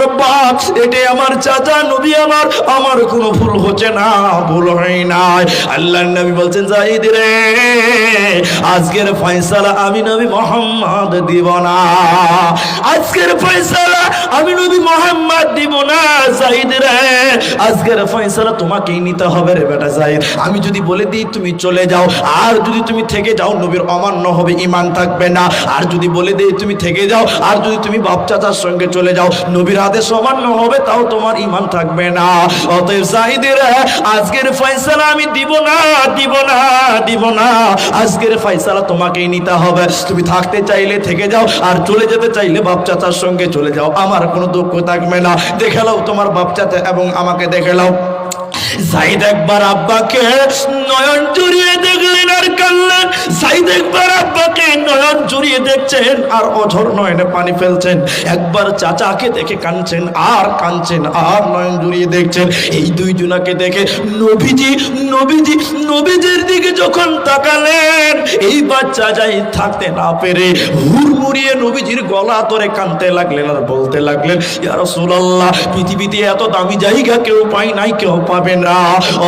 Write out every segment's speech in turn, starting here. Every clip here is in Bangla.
আমার বাপ, এটাই আমার চাচা, নবী আমার। আমার কোনো ভুল হচ্ছে না, ভুল হয় নাই। আল্লাহ নবী বলছেন, জাহিদ রে, আজকের ফয়সালা আমি নবী মোহাম্মদ দিব না। আজকের ফয়সালা আমি নবী মোহাম্মদ দিব না, জাহিদ রে। আজকের ফয়সালা তোমাকেই নিতে হবে রে বেটা জাহিদ। আমি যদি বলে দিই, তুমি চলে যাও। আর যদি তুমি থেকে যাও, নবীর অমান্য হবে ইমান থাকবে না। আর যদি বলে দিই, তুমি থেকে যাও। আর যদি তুমি বাপ চাচার সঙ্গে চলে যাও, নবীর আদেশ অমান্য হবে, তাও তোমার ইমান থাকবে না। অতএব জাহিদের, আজকের ফয়সালা আমি দিব না দিব না দিব না। আজকের ফয়সালা তোমাকেই নিতে হবে। তুমি থাকতে চাইলে থেকে যাও, আর চলে যেতে চাইলে বাপ চাচার সঙ্গে চলে যাও। আমার কোনো দুঃখ থাকবে না। দেখে লাও তোমার বাপ চাচা এবং আমাকে দেখে নাও। সাইদ একবার আব্বাকে নয়ন জুড়িয়ে দেখলেন আর কানলেন সাইদ একবার আব্বাকে নয়ন জুড়িয়ে দেখছেন আর অঝর নয়নে পানি ফেলছেন। একবার চাচাকে দেখে কানছেন আর কানছেন আর নয়ন জুড়িয়ে দেখছেন। এই দুই জনাকে দেখে নবীজি নবীজি, নবীজির দিকে যখন তাকালেন, এই বাচ্চা যাই থাকতে না পেরে হুড়মুড়িয়ে নবীজির গলা ধরে কানতে লাগলেন আর বলতে লাগলেন, ইয়া রাসূলুল্লাহ, পৃথিবীতে এত দামি জায়গা কেউ পায় নাই, কেউ পাবে না।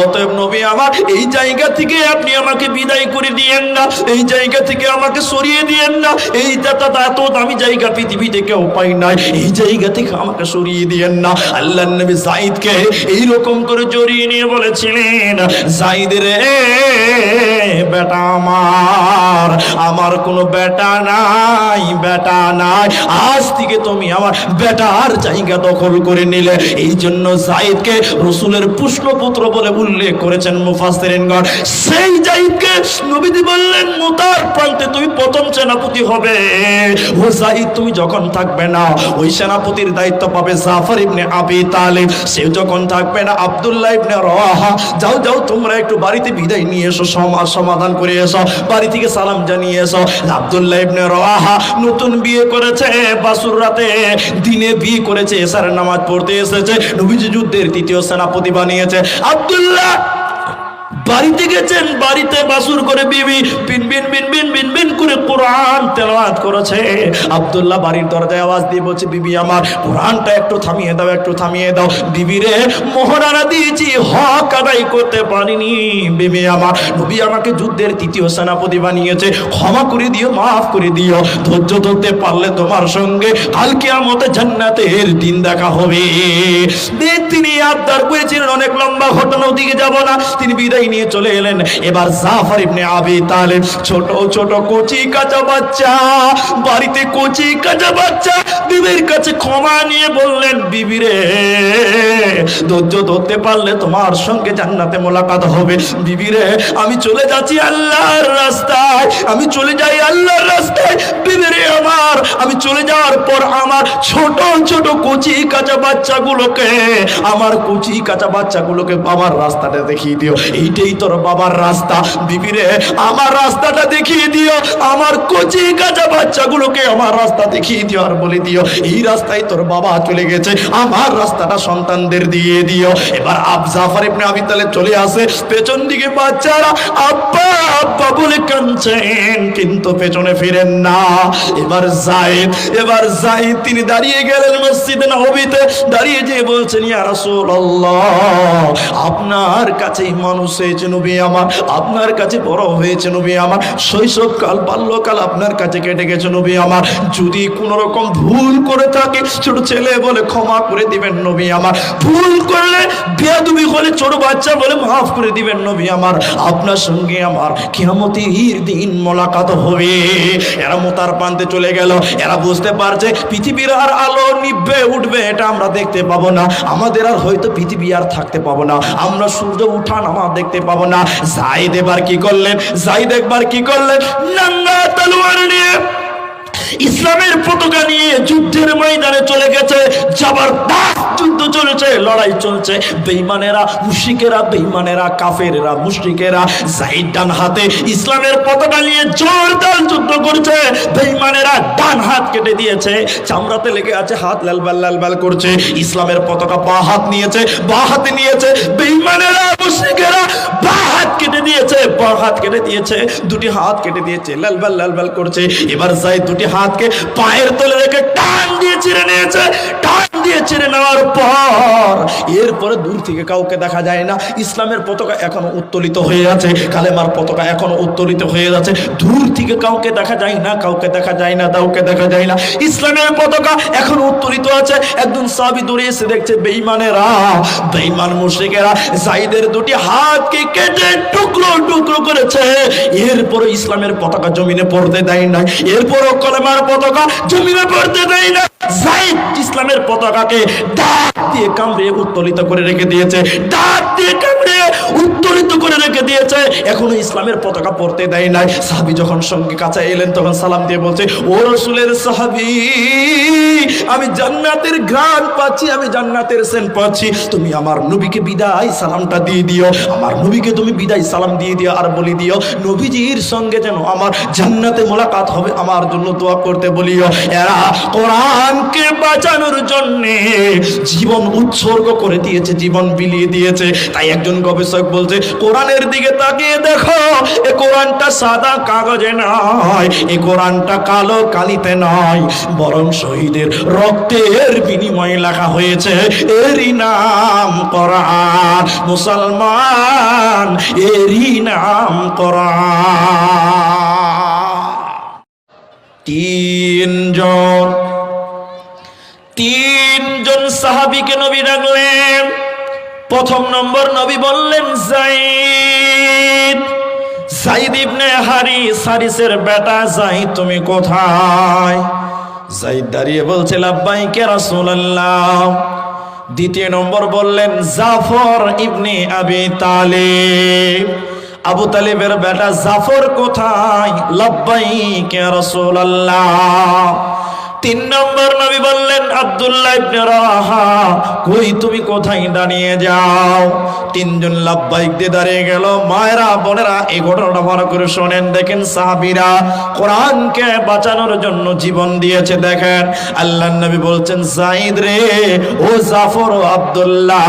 অতএব নবী আমার, এই জায়গা থেকে আপনি আমাকে বিদায় করে দিয়েন না এই জায়গা থেকে আমাকে সরিয়ে দিয়েন না এই দাতা এত দামি জায়গা পৃথিবীতে কেউ পায় নাই। এই জায়গা থেকে আমাকে সরিয়ে দিয়েন না আল্লাহ নবী জাইদকে এইরকম করে জড়িয়ে নিয়ে বলেছিলেন, জাইদ রে, বেটা আমার আমার কোনো বেটা নাই বেটা নাই। আজ থেকে তুমি আমার বেটার জায়গা দখল করে নিলে। এই জন্য জাইদকে রসুলের পুষ্পপুত্র বলে উল্লেখ করেছেন মুফাসসিরিনগণ সেই জাইদকে নবীজি বললেন, মুতার প্রান্তে তুমি প্রথম সেনাপতি হবে। ও জাইদ তুমি যখন থাকবে না, ওই সেনাপতির দায়িত্ব পাবে জাফর ইবনে আবি তালিব। সে যখন থাকবে না, আব্দুল্লাহ ইবনে রওয়াহা। যাও যাও, তোমরা একটু বাড়িতে বিদায় নিয়ে এসো সমাজ সমাধান করে এসো, বাড়ি থেকে সালাম জানিয়ে এসো। আব্দুল্লাহ ইবনে রওয়াহা নতুন বিয়ে করেছে, বাসুর রাতে দিনে বিয়ে করেছে এসার নামাজ পড়তে এসেছে। নবীজি যুদ্ধের তৃতীয় সেনাপতি বানিয়েছে। আব্দুল্লাহ বাড়িতে গেছেন, বাড়িতে বাসুর করে বিবি বিন বিন বিন বিন বিন বিন করে কোরআন তেলাওয়াত করেছে। আব্দুল্লাহ বাড়ির দরজায় আওয়াজ দিয়ে বলছে, বিবি আমার কোরআনটা একটু থামিয়ে দাও, একটু থামিয়ে দাও। বিবি রে মোহরানা দিয়েছি, হক আদায় করতে পারিনি। বিবি আমার, নবী আমাকে যুদ্ধের তৃতীয় সেনাপতি বানিয়েছে। ক্ষমা করে দিও, মাফ করে দিও। ধৈর্য ধরতে পারলে তোমার সঙ্গে কালকে আমাদের জান্নাতের দিন দেখা হবে। তিনি আবদার করেছিলেন, অনেক লম্বা ঘটনা, ওদিকে যাব না। তিনি বিদায় নিয়ে চলে এলেন। এবার জাফর ইবনে আবি তালেব, ছোট ছোট কচি কাঁচা বাচ্চা, বাড়িতে কচি কাঁচা বাচ্চা বিবির কাছে ক্ষমা নিয়ে বললেন, বিবি রে, ধৈর্য ধরতে পারলে তোমার সঙ্গে জান্নাতে মোলাকাত হবে। বিবি রে, আমি চলে যাচ্ছি আল্লাহর রাস্তায়, আমি চলে যাই আল্লাহর রাস্তায়। বিবি রে আমার, আমি চলে যাওয়ার পর আমার ছোট ছোট কচি কাঁচা বাচ্চাগুলোকে, আমার কচি কাঁচা বাচ্চাগুলোকে বাবার রাস্তাটা দেখিয়ে দিও। এইটাই তোর বাবার রাস্তা। বিবিরে আমার রাস্তাটা দেখিয়ে দিও। আমার কচি কাঁচা বাচ্চাগুলোকে আমার রাস্তা দেখিয়ে দিও আর বলে দিও, এই রাস্তায় তোর বাবা চলে গেছে। আমার রাস্তাটা সন্তানদের দিয়ে দিও। এবার আব জাফর ইবনে আবি তালেব চলে আসে। পেছন দিকে বাচ্চারা আব্বা আব্বা বলে কাঁদছেন, কিন্তু পেছনে ফিরেন না। এবার জায়েদ এবার জায়েদ, তিনি দাঁড়িয়ে গেলেন মসজিদে নববীতে। দাঁড়িয়ে যেয়ে বলছেন, ইয়া রাসূলুল্লাহ, আপনার কাছে মানুষ হয়েছে নবী আমার, আপনার কাছে বড় হয়েছে নবী আমার, শৈশবকাল, বাল্যকাল আপনার কাছে কেটে গেছে নবী আমার। যদি কোনো রকম ভুল করে থাকে, ছোট ছেলে বলে ক্ষমা করে দিবেন নবী আমার। ভুল করলে বেয়াদবি হলে ছোট বাচ্চা বলে মাফ করে দিবেন নবী আমার। আপনার সঙ্গে আমার কিয়ামতের দিন মোলাকাত হবে। এরা মোতার প্রান্তে চলে গেল। এরা বুঝতে পারছে পৃথিবীর আর আলো নিভবে উঠবে, এটা আমরা দেখতে পাবো না। আমাদের আর হয়তো পৃথিবী আর থাকতে পাবো না। আমরা সূর্য উঠান আমার দেখতে পাবো না। জাইদ এবার কি করলেন? জাইদ একবার কি করলেন? নাঙ্গা তলোয়ার নিয়ে ইসলামের পতাকা নিয়ে যুদ্ধের ময়দানে চলে গেছে। জবরদস্ত যুদ্ধ চলেছে, লড়াই চলছে। বেঈমানেরা মুশরিকেরা, বেঈমানেরা কাফেরেরা মুশরিকেরা জাহিদ ডান হাতে ইসলামের পতাকা নিয়ে জোরদার যুদ্ধ করছে। বেঈমানেরা ডান হাত কেটে দিয়েছে। চামড়াতে লেগে আছে, হাত লাল লাল বাল করছে। ইসলামের পতাকা বা হাত নিয়েছে, বা হাতে নিয়েছে। বেঈমানেরা মুশরিকেরা বা হাত কেটে দিয়েছে, বা হাত কেটে দিয়েছে। দুটি হাত কেটে দিয়েছে, লাল বাল লাল বাল করছে। এবার যাই দুটি হাতকে পায়ের তলে রেখে টান দিয়ে ছিঁড়ে নিয়েছে। টান দিয়ে ছিঁড়ে নেওয়ার পর, এরপরে দূর থেকে কাউকে দেখা যায় না। ইসলামের পতাকা এখনও উত্তোলিত হয়ে আছে, কালেমার পতাকা এখনও উত্তোলিত হয়ে আছে। দূর থেকে কাউকে দেখা যায় না, কাউকে দেখা যায় না, কাউকে দেখা যায় না। ইসলামের পতাকা এখনও উত্তোলিত আছে। একজন সাবি দূরে এসে দেখছে, বেঈমানেরা, বেঈমান মুশরিকেরা জাইদের দুটি হাতকে কেটে টুকরো টুকরো করেছে। এরপরে ইসলামের পতাকা জমিনে পড়তে দেয় না এরপরও কলেমার পতাকা জমিনে পড়তে দেয় না ইসলামের পতাকাকে ডাক দিয়ে কামড়ে উত্তোলিত করে রেখে দিয়েছে। ডাক দিয়ে কামড়ে উত্তোলিত করে রেখে দিয়েছে। এখনও ইসলামের পতাকা পড়তে দেয় নাই। সাহাবি যখন সঙ্গে কাছে এলেন, তখন সালাম দিয়ে বলছে, ও রসুলের সাহাবি, আমি জান্নাতের গ্রান পাচ্ছি, আমি জান্নাতের সেন পাচ্ছি। তুমি আমার নবীকে বিদায় সালামটা দিয়ে দিও। আমার নবীকে তুমি বিদায় সালাম দিয়ে দিও আর বলি দিও, নবীজির সঙ্গে যেন আমার জান্নাতে মোলাকাত হবে, আমার জন্য দোয়া করতে বলিও। এরা কোরআনকে বাঁচানোর জন্য জীবন উৎসর্গ করে দিয়েছে, জীবন বিলিয়ে দিয়েছে। তাই একজন গবেষক বলছে, কোরআনের দিকে তাকিয়ে দেখো, এ কোরআনটা সাদা কাগজে নয়, এ কোরআনটা কালো কালিতে নয়, বরং শহীদের রক্তের বিনিময়ে লেখা হয়েছে, এরই নাম কোরআন, মুসলমান, এরই নাম কোরআন। তিনজন সাহাবিকে নবী ডাকলেন। প্রথম নম্বর নবী বললেন, জাইদ জাইদ ইবনে হারি সারিসের বেটা জাইদ, তুমি কোথায়? জাইদ দাঁড়িয়ে বলছে লাব্বাইকে রাসূলুল্লাহ? দ্বিতীয় নম্বর বললেন, জাফর ইবনে আবি তালিব। আবু তালিবের বেটা জাফর কোথায়? লাব্বাইকে রাসূলুল্লাহ। তিন নম্বর নবী বললেন, আব্দুল্লাহ ইবনে রাহা, কই তুমি কোথায় দাঁড়িয়ে যাও? তিনজন লাভবাইক দিয়ে দাঁড়িয়ে গেল। মায়েরা, বোনেরা, এই ঘটনাটা ভালো করে শোনেন। দেখেন সাহাবীরা কোরআনকে বাঁচানোর জন্য জীবন দিয়েছে। দেখেন আল্লাহ নবী বলছেন সাইদ রে, ও জাফর ও আব্দুল্লাহ,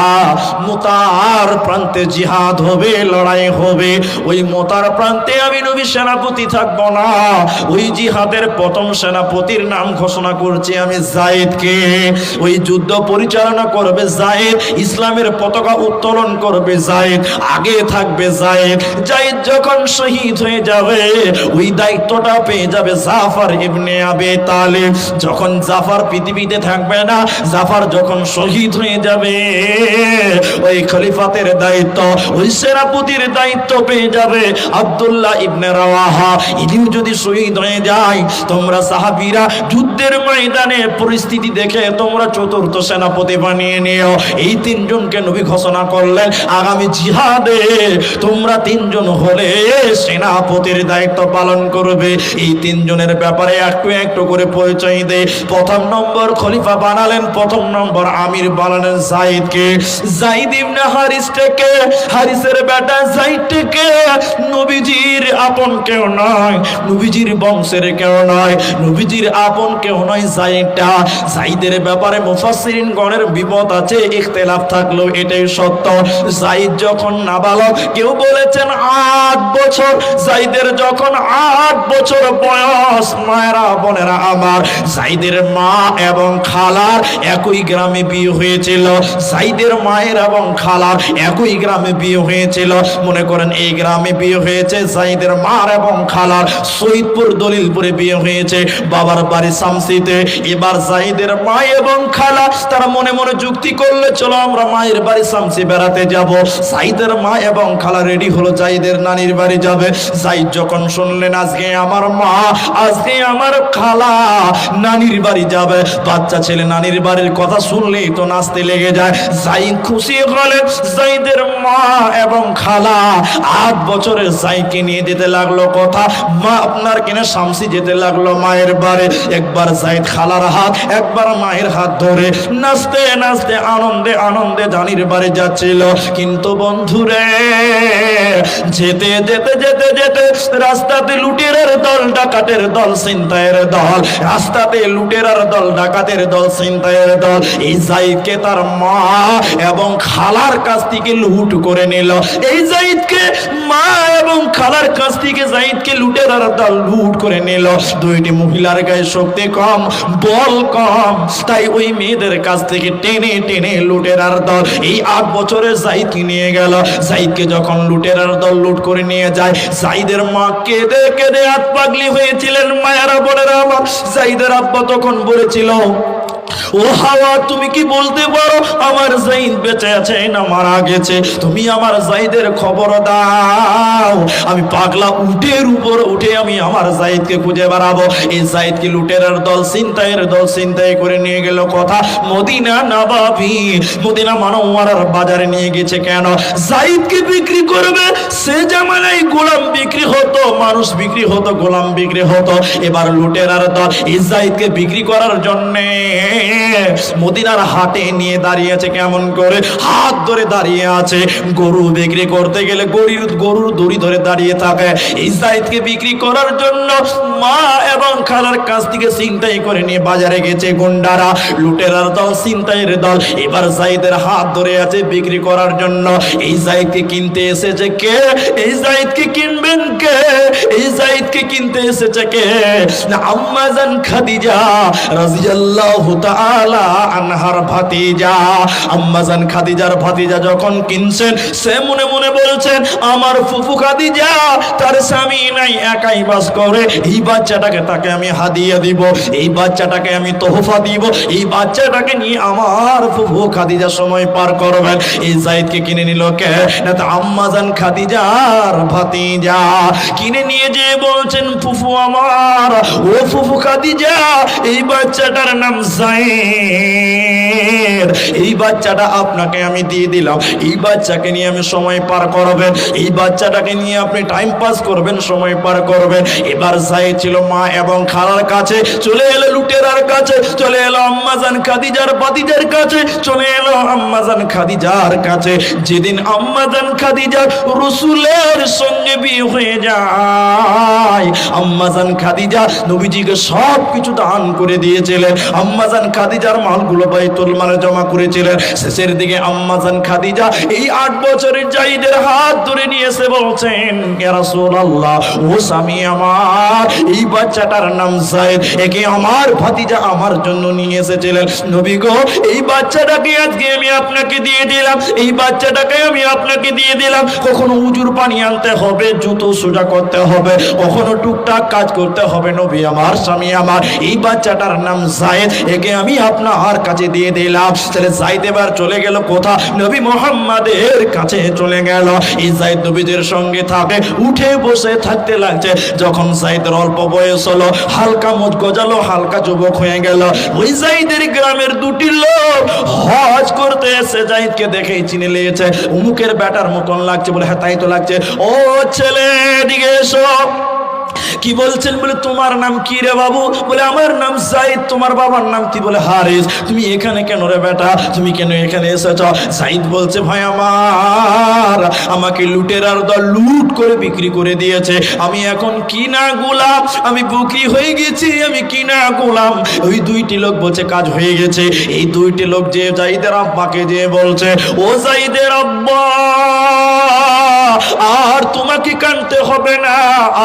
মুতার প্রান্তে জিহাদ হবে, লড়াই হবে। ওই মোতার প্রান্তে আমি নবী সেনাপতি থাকব না। ওই জিহাদের প্রথম সেনাপতির নাম ঘোষণা করছি আমি জায়েদকে। ওই যুদ্ধ পরিচালনা করবে জায়েদ, ইসলামের পতাকা উত্তোলন করবে জায়েদ, আগে থাকবে জায়েদ। জায়েদ যখন শহীদ হয়ে যাবে, ওই দায়িত্বটা পেয়ে যাবে জাফর ইবনে আবে তালেব। যখন জাফর পৃথিবীতে থাকবে না, জাফর যখন শহীদ হয়ে যাবে, ওই খলিফাতের দায়িত্ব, ওই সেনাপতির দায়িত্ব পেয়ে যাবে আব্দুল্লাহ ইবনে রাওয়াহা। ইনিও যদি শহীদ হয়ে যায়, তোমরা সাহাবীরা যুদ্ধের ময়দানে পরিস্থিতি দেখে তোমরা চতুর্থ সেনাপতি বানিয়ে নিও। এই তিনজনকে নবী ঘোষণা করলেন, আগামী জিহাদে তোমরা তিনজন হলে সেনাপতির দায়িত্ব পালন করবে। এই তিনজনের ব্যাপারে একটু একটু করে পরিচয় দে। প্রথম নম্বর খলিফা বানালেন, প্রথম নম্বর আমির বানালেন জাইদকে। জাইদ ইবনে হারিস থেকে, হারিসের বেটা জাইদ থেকে। নবীজির আপন কেউ নয়, নবীজির বংশের কেউ নয়, নবীজির আপন কেউ নয় জাইদটা জাইদের ব্যাপারে গণের বিপদ আছে এটাই সত্য। জাইদ যখন নাবালক, কেউ বলেছেন আট বছর। জাইদের যখন আট বছর বয়স, মায়েরা, বোনেরা আমার জাইদের মা এবং খালার একই গ্রামে বিয়ে হয়েছিল। জাইদের মায়ের এবং খালার একই গ্রামে বিয়ে হয়েছিল। মনে করেন এই গ্রামে বিয়ে হয়েছে জাইদের মার এবং খালার সৈদপুর দলিলপুরে বিয়ে হয়েছে। বাবার বাড়ি শামসিতে এবার জাইদের মা এবং খালা, তারা মনে মনে যুক্তি করলে, চলো আমরা মায়ের বাড়ি শামসি বেড়াতে যাব। জাইদের মা এবং খালা রেডি হলো, জাইদের নানির বাড়ি যাবে। জাইদ যখন শুনলেন, আজকে আমার মা, আজকে আমার খালা, নানির বাড়ি যাবে। বাচ্চা ছেলে নানির বাড়ির কথা শুনলেই তো নাচতে লেগে যায়। জাইদ খুশি হলেন জাইদের মা এবং খালা আট বছরের জাইকে নিয়ে যেতে লাগল। কথা, মা, আপনার কিনে শামসি যেতে লাগল মায়ের বাড়ি? একবার জাইদ খালার হাত একবার মায়ের হাত ধরে নাচতে নাচতে আনন্দে আনন্দে জানির বাড়ি যাচ্ছিল। কিন্তু বন্ধুরে, যেতে যেতে যেতে যেতে রাস্তাতে লুটেরার দল, ডাকাতের দল সিনতায়ের দল, রাস্তাতে লুটেরার দল, ডাকাতের দল সিনতায়ের দল। এই জাইদকে তার মা এবং খালার কাছ থেকে লুট করে নিল। এই জাইদকে মা এবং খালার কাছ থেকে জাইদকে লুটেরার দল লুট করে নিল। দুইটি মহিলার গায়ে শক্তি কম, বল কম। তাই ওই মেয়েদের কাছ থেকে টেনে টেনে লুটেরার দল। এই আট বছরে জাইদকে নিয়ে গেল। জাইদকে যখন লুটেরার দল লুট করে নিয়ে যায়, জাইদের মা কেঁদে কেঁদে হাত পাগলি হয়েছিলেন মায়ারা বোনেরা আমার। জাইদের আব্বা তখন বলেছিল ও হাওয়া, তুমি কি বলতে পারো? আমার জাইদ বেঁচে আছে না মারা গেছে? তুমি আমার জাইদের খবর দাও। আমি পাগলা উটের উপর উঠে আমি আমার জাইদকে খুঁজে বেড়াবো। এই জাইদকে লুটেরার দল চিন্তায়ের দল চিন্তায় করে নিয়ে গেল কথা? মদিনা নবাবি, মদিনা মানওয়ারার বাজারে নিয়ে গেছে কেন? জাইদকে বিক্রি করবে? সে জামানায় গোলাম বিক্রি হতো, মানুষ বিক্রি হতো, গোলাম বিক্রি হতো। এবার লুটেরার দল, এই জাইদকে বিক্রি করার জন্যে মদিনার হাটে নিয়ে দাঁড়িয়েছে কেমন করে? হাত ধরে দাঁড়িয়ে আছে। গরু বিক্রি করতে গেলে গরুর গরুর দড়ি ধরে দাঁড়িয়ে থাকে। এই জাইদকে বিক্রি করার জন্য মা এবং খালার কাছ থেকে চিন্তাই করে নিয়ে বাজারে গেছে গুন্ডারা। লুটেরার দল চিন্তাইয়ের দল। এবার জাইদের হাত ধরে আছে বিক্রি করার জন্য। এই জাইদকে কিনতে এসেছে কে? এই জাইদকে কিনবেন কে? এই জাইদকে কিনতে এসেছে কে? আম্মাজান খাদিজা রাদিয়াল্লাহু আনহার ভাতিজা, আম্মাজান খাদিজার ভাতিজা যখন কিনছেন, সে মনে মনে বলছেন, আমার ফুফু খাদিজা, তার স্বামী নাই, একাই বাস করে। এই বাচ্চাটাকে তাকে আমি দিব, এই বাচ্চাটাকে আমি তোহফা দিব, এই বাচ্চাটাকে নিয়ে আমার ফুফু খাদিজা সময় পার করবেন। এই জাইদকে কিনে নিল কে? না আম্মাজান খাদিজার ভাতিজা। কিনে নিয়ে যে বলছেন, ফুফু আমার, ও ফুফু খাদিজা, এই বাচ্চাটার নাম জায়েদ এই বাচ্চাটা আপনাকে আমি দিয়ে দিলাম। এই বাচ্চাকে নিয়ে আমি সময় পার করবেন। এই বাচ্চাটাকে নিয়ে আপনি টাইম পাস করবেন, সময় পার করবেন। এবার জায়েদ ছিল মা এবং খালার কাছে। চলে এলো লুটেরার কাছে। চলে এলো আম্মাজান খাদিজার বাতিজার কাছে। চলে এলো আম্মাজান খাদিজার কাছে। যেদিন আম্মাজান খাদিজার রসুলের সঙ্গে বিয়ে হয়ে যায় আম্মাজান খাদিজা নবীজিকে সব কিছু দান করে দিয়েছিলেন। আম্মাজান খাদিজার মালগুলো বাইতুল মালে জমা করেছিলেন। শেষের দিকে আম্মাজান খাদিজা এই আট বছরের জাইদের হাত ধরে নিয়েছে বলছেন ও স্বামী আমার, এই বাচ্চাটার নাম একে আমার ভাতিজা আমার জন্য নিয়ে এসেছিলেন। নবী গো, এই বাচ্চাটাকে আজকে আমি আপনাকে দিয়ে দিলাম, এই বাচ্চাটাকে আমি আপনাকে দিয়ে দিলাম। কখনো উজুর পানি আনতে হবে, জুতো সোজা করতে হবে, কখনো টুকটাক কাজ করতে হবে, নবী আমার, স্বামী আমার, এই বাচ্চাটার নাম জায়েদ একে আমি আপনার কাছে দিয়ে দিলাম। তাহলে জায়েদ এবার চলে গেল কোথা নবী মোহাম্মদের কাছে চলে গেল। এই জায়েদ নবীদের সঙ্গে থাকে, উঠে বসে থাকতে লাগছে। যখন জায়েদের অল্প বয়স হলো, হালকা মুজ গজালো, হালকা যুবক হয়ে গেল। ওই জাইদের গ্রামের দুটি লোক হজ করতে এসে জাইদকে দেখেই চিনে নিয়েছে। উমুকের ব্যাটার মতন লাগছে বলে হ্যাঁ তাই তো লাগছে। ও ছেলে দিকে এসো। কি বলছেন বলে, তোমার নাম কি রে বাবু? বলে, আমার নাম সাইদ তোমার বাবার নাম কি? বলে, হারিস, তুমি এখানে কেন রে বেটা? তুমি কেন এখানে এসেছ? সাইদ বলছে, ভাই আমার, আমাকে লুটেরার দল লুট করে বিক্রি করে দিয়েছে। আমি এখন কিনা গোলাম, আমি বুকি হয়ে গেছি, আমি কিনা গোলাম। ওই দুইটি লোক বলছে, কাজ হয়ে গেছে। এই দুইটি লোক যে জাইদের আব্বাকে যে বলছে, ও জাইদের আব্বা, আর তোমাকে কানতে হবে না,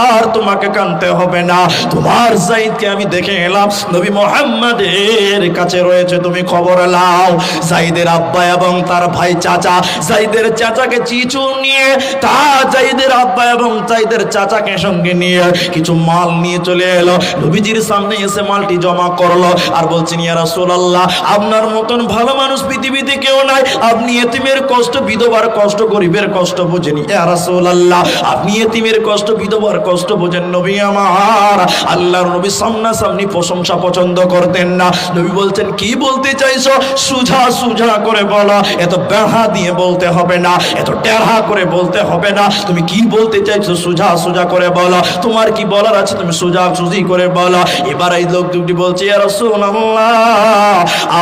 আর তোমাকে কানতে হবে না। তোমার জাইদকে আমি দেখে এলাম। নবী মোহাম্মদের কাছে রয়েছে, তুমি খবর লাও জাইদের আব্বা এবং তার ভাই চাচা। জাইদের চাচাকে চিচু নিয়ে, তা জাইদের আব্বা এবং জাইদের চাচাকে সঙ্গে নিয়ে কিছু মাল নিয়ে চলে এলো। নবীজির সামনে এসে মালটি জমা করল আর বলছেন, ইয়া রাসূলুল্লাহ, আপনার মতন ভালো মানুষ পৃথিবীতে কেউ নাই। আপনি এতিমের কষ্ট, বিধবার কষ্ট, গরিবের কষ্ট বোঝেন ইয়া রাসূলুল্লাহ, আপনি এতিমের কষ্ট, বিধবার কষ্ট বোঝেন নবী আমার, আল্লাহর নবী সামনাসামনি প্রশংসা পছন্দ করতেন না। নবী বলছেন, কি বলতে চাইছো? সুঝা সুঝা করে বলো। এত বেড়া দিয়ে বলতে হবে না, এত টেড়া করে বলতে হবে না। তুমি কি বলতে চাইছো? সুঝা সুঝা করে বলো। তোমার কি বলার আছে? তুমি সুঝা সুঝি করে বলো। এবার এই লোক দুটি বলছে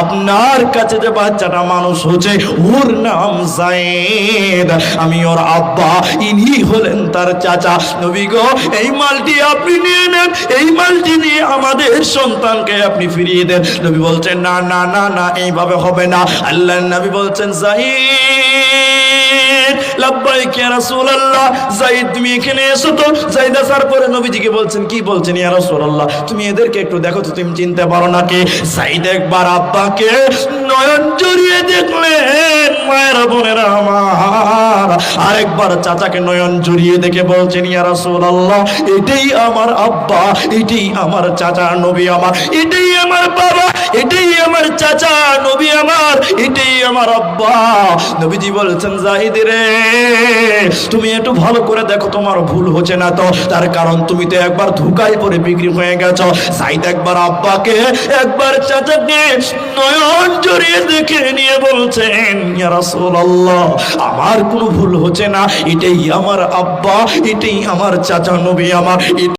আপনার কাছে যে বাচ্চাটা মানুষ হচ্ছে, ওর নাম জায়েদ আমি ওর আব্বা, ইনি হলেন তার চাচা। নবী গো, এই মালটি আপনি নিয়ে নেন, এই মালটি নিয়ে আমাদের সন্তানকে আপনি ফিরিয়ে দেন। নবী বলছেন, না না না না, এইভাবে হবে না। আল্লাহ নবী বলছেন, জাহিদ লাব্বাইক ইয়া রাসূলুল্লাহ। যাইদ, তুমি এখানে এসো তো। যাইদ আসার পরে নবীজিকে বলছেন, কি বলছেন ইয়া রাসূলুল্লাহ? তুমি এদেরকে একটু দেখো তো, তুমি চিনতে পারো নাকি? যাইদ একবার আব্বাকে নয়ন জড়িয়ে দেখলেন, মায়ের, বোনেরা আমার। আরেকবার চাচাকে নয়ন জড়িয়ে দেখে বলছেন, ইয়া রাসূলুল্লাহ, এটাই আমার আব্বা, এটাই আমার চাচা নবী আমার, এটাই আমার বাবা, এটাই আমার চাচা নবী আমার, এটাই আমার আব্বা। নবীজি বলছেন জাহিদ রে তুমি একটু ভালো করে দেখো, তোমার ভুল হচ্ছে না তো। তার কারণ তুমি তো একবার ধুকায় পরে বিক্রি হয়ে গেছো। সাইদ একবার আব্বাকে একবার চাচাকে নয়ন জড়িয়ে দেখে নিয়ে বলছেন রাসূলুল্লাহ, আমার কোনো ভুল হচ্ছে না। এটাই আমার আব্বা, এটাই আমার চাচা নবী আমার।